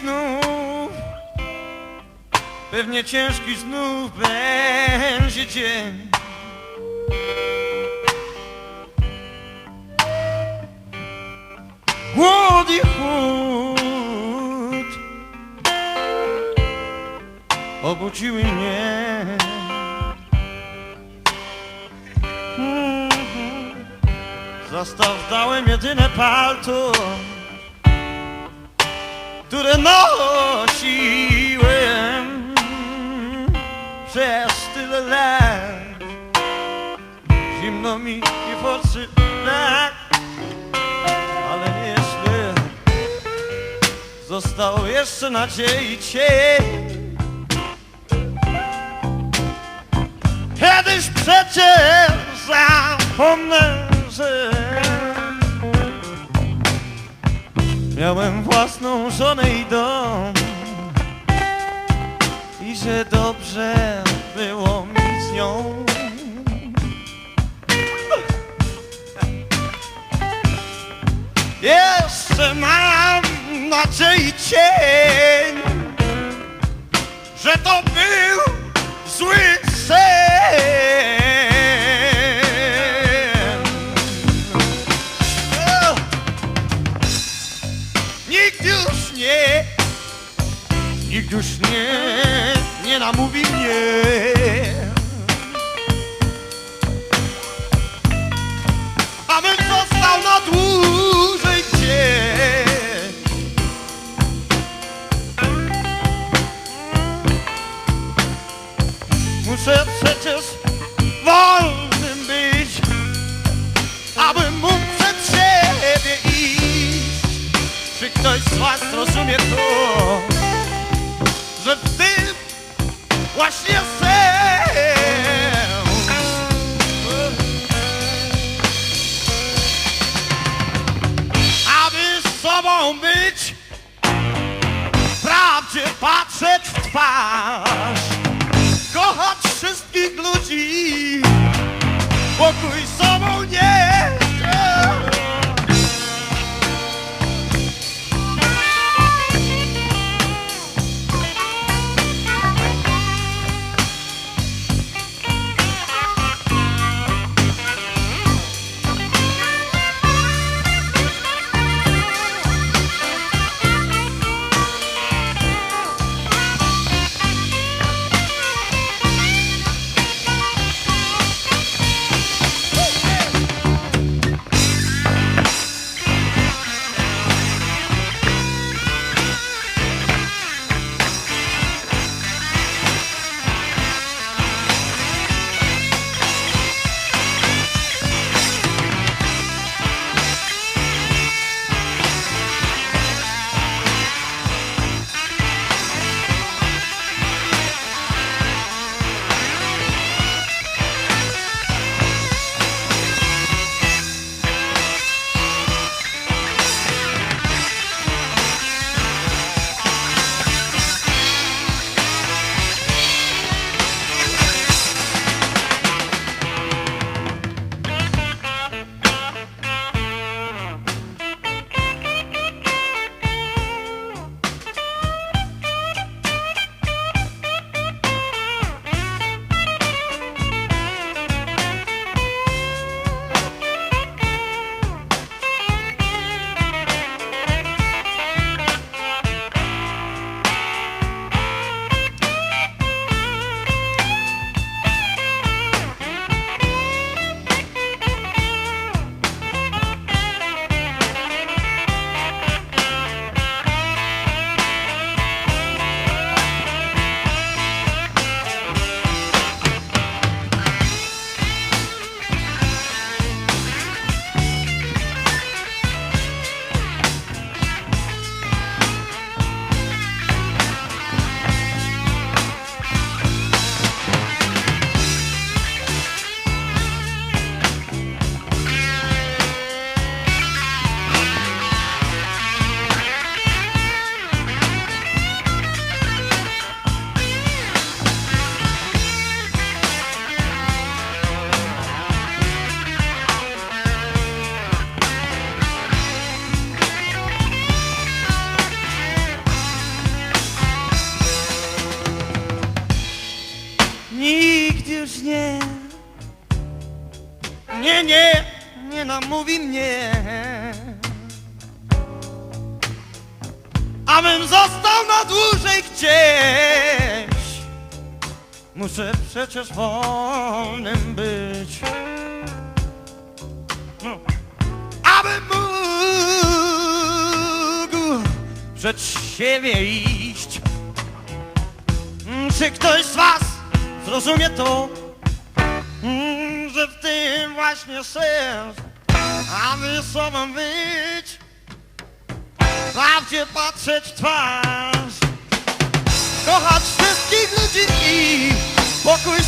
Znów Pewnie ciężki znów będzie dzień. Głód i Obudziły mnie. Mhm. Zostawiałem jedyne palto które nosiłem przez tyle lat. Zimno mi w oczy tak, ale jeśli został jeszcze nadziei cień, kiedyś przecież zapomnę, że Miałem własną żonę i dom. I że dobrze było mi z nią. Jeszcze mam nadziei cień Że to był zły nie, nie namówi mnie. Abym został na dłużej dzień. Muszę przecież wolnym być, abym mógł przed siebie iść. Czy ktoś z was rozumie to, właśnie sens Aby z sobą być Prawdzie patrzeć w twarz. Kochać wszystkich ludzi Pokój sobą nie już nie Nie, nie, nie namówi mnie. Abym został na dłużej gdzieś. Muszę przecież wolnym być. No. Abym mógł przed siebie iść. Czy ktoś z was zrozumie to? Mm, Że w tym właśnie sens Aby sobą być Prawdzie patrzeć w twarz Kochać wszystkich ludzi i Pokój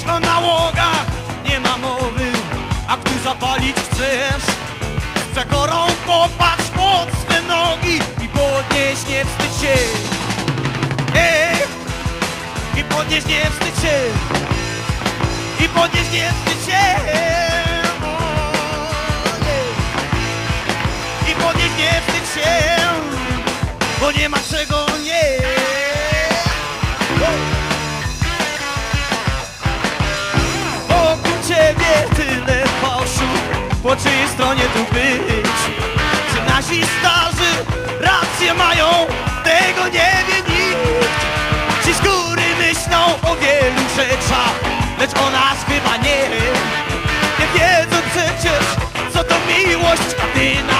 Dziś o nałogach nie ma mowy A gdy zapalić chcesz Z przekorą popatrz pod swe nogi I podnieś nie wstydź się Ej! I podnieś nie wstydź się I podnieś nie wstydź się O, nie. I podnieś nie wstydź się Bo nie ma czego nie Po czyjej stronie tu być? Czy nasi starzy rację mają? Tego nie wie nikt Ci z góry myślą o wielu rzeczach Lecz o nas chyba nie Nie wiedzą przecież co to miłość A ty na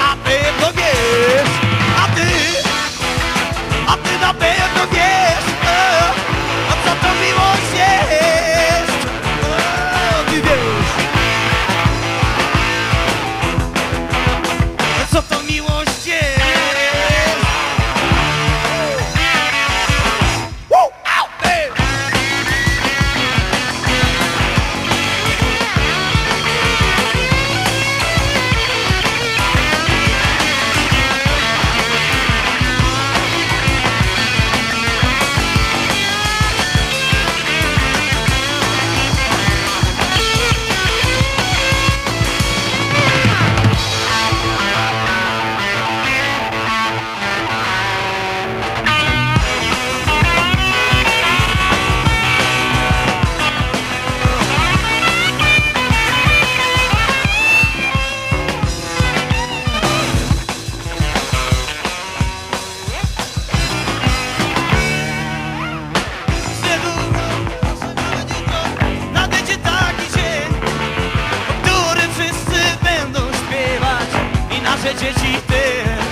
dzieci też.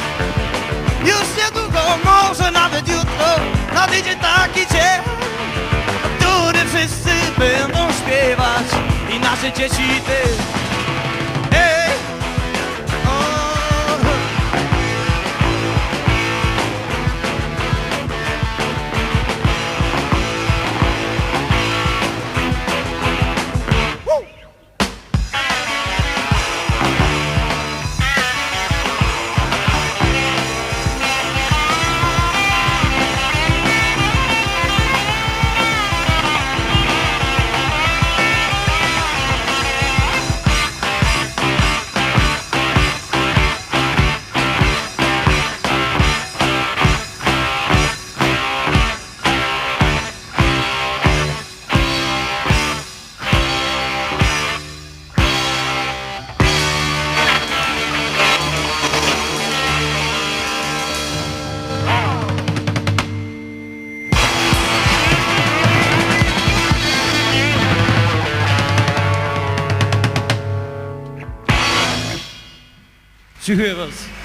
Już niedługo, może nawet jutro, nadejdzie taki dzień, o którym wszyscy będą śpiewać i nasze dzieci też. You hear us.